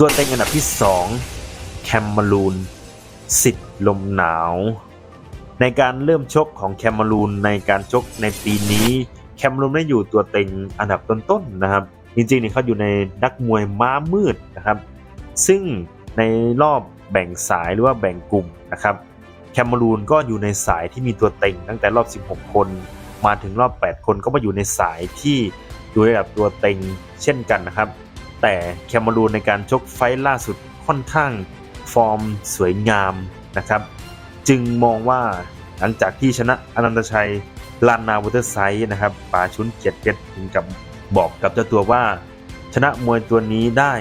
ตัวเต็งอันดับที่ 2 แคมมารูนสิทธิ์ลมหนาว ในการเริ่มชกของแคมมารูนในการชกในปีนี้แคมมารูนได้อยู่ตัวเต็งอันดับต้นๆนะครับ จริงๆเนี่ยเขาอยู่ในนักมวยม้ามืดนะครับ ซึ่งในรอบแบ่งสายหรือว่าแบ่งกลุ่มนะครับแคมมารูนก็อยู่ในสายที่มีตัวเต็งตั้งแต่รอบ 16 คน มาถึงรอบ 8 คนก็มาอยู่ในสายที่อยู่ระดับตัวเต็งเช่นกันนะครับ แต่แคมารูนในการชกไฟท์ล่าสุดค่อนข้างฟอร์มสวยงามนะครับ จึงมองว่าหลังจากที่ชนะอนันตชัยลานนาวอเตอร์ไซด์นะครับป่าชุนเกียรติเพชรถึงกับบอกกับเจ้าตัวว่า ชนะมวยตัวนี้ได้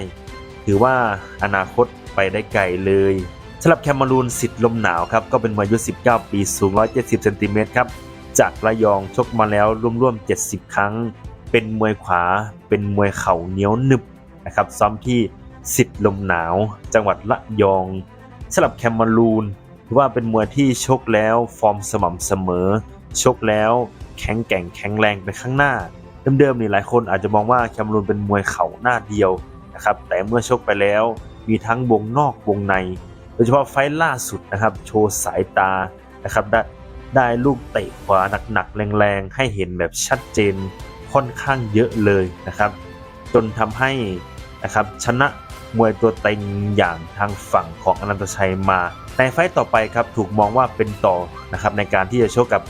ถือว่าอนาคตไปได้ไกลเลยสำหรับแคมมารูนสิทธิ์ลมหนาวครับ ก็เป็นมวยอายุ 19 ปีสูง 170เซนติเมตรครับจากระยองชกมาแล้วร่วมๆ70 ครั้ง เป็นมวยขวาเป็นมวยเข่าเหนียวหนึบ นะครับซ้อมที่สิทธิ์ลมหนาว จังหวัดระยองสำหรับแคมมรูนถือว่าเป็นมวยที่ชกแล้วฟอร์มสม่ำเสมอ ชกแล้วแข็งแกร่งแข็งแรงไปข้างหน้า เดิมๆนี่หลายคนอาจจะมองว่าแคมรูนเป็นมวยเข่าหน้าเดียวนะครับแต่เมื่อชกไปแล้วมีทั้งวงนอกวงใน โดยเฉพาะไฟล์ล่าสุดนะครับโชว์สายตานะครับได้ได้ลูกเตะขวาหนักๆแรงๆ ให้เห็นแบบชัดเจนค่อนข้างเยอะเลยนะครับ จนทำให้ นะครับชนะมวยตัวเต็งอย่างทางฝั่งของอนันตชัยมา ในไฟต์ต่อไปครับถูกมองว่าเป็นต่อนะครับในการที่จะโชกกับ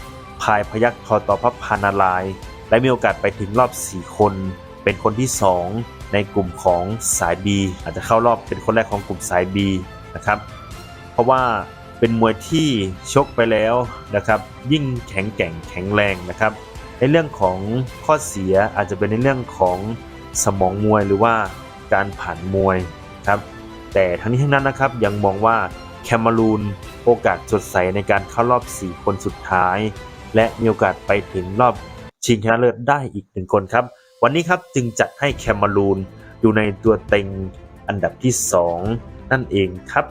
พายพยักทอต่อพับพานาราย และมีโอกาสไปถึงรอบ 4 คน เป็นคนที่ 2 ในกลุ่มของสาย B อาจจะเข้ารอบเป็นคนแรกของกลุ่มสาย B นะครับเพราะว่าเป็นมวยที่ชกไปแล้วนะครับยิ่งแข็งแกร่งแข็งแรงนะครับในเรื่องของข้อเสียอาจจะเป็นในเรื่องของสมองมวยหรือว่า การผ่านมวยครับแต่ทั้งนี้ทั้งนั้นนะครับยังมองว่าแคมมารูนโอกาสสดใสในการเข้ารอบ 4 คนสุดท้าย และมีโอกาสไปถึงรอบชิงชนะเลิศได้อีกหนึ่งคนครับ วันนี้ครับจึงจัดให้แคมารูนอยู่ในตัวเต็งอันดับที่ 2 นั่นเองครับ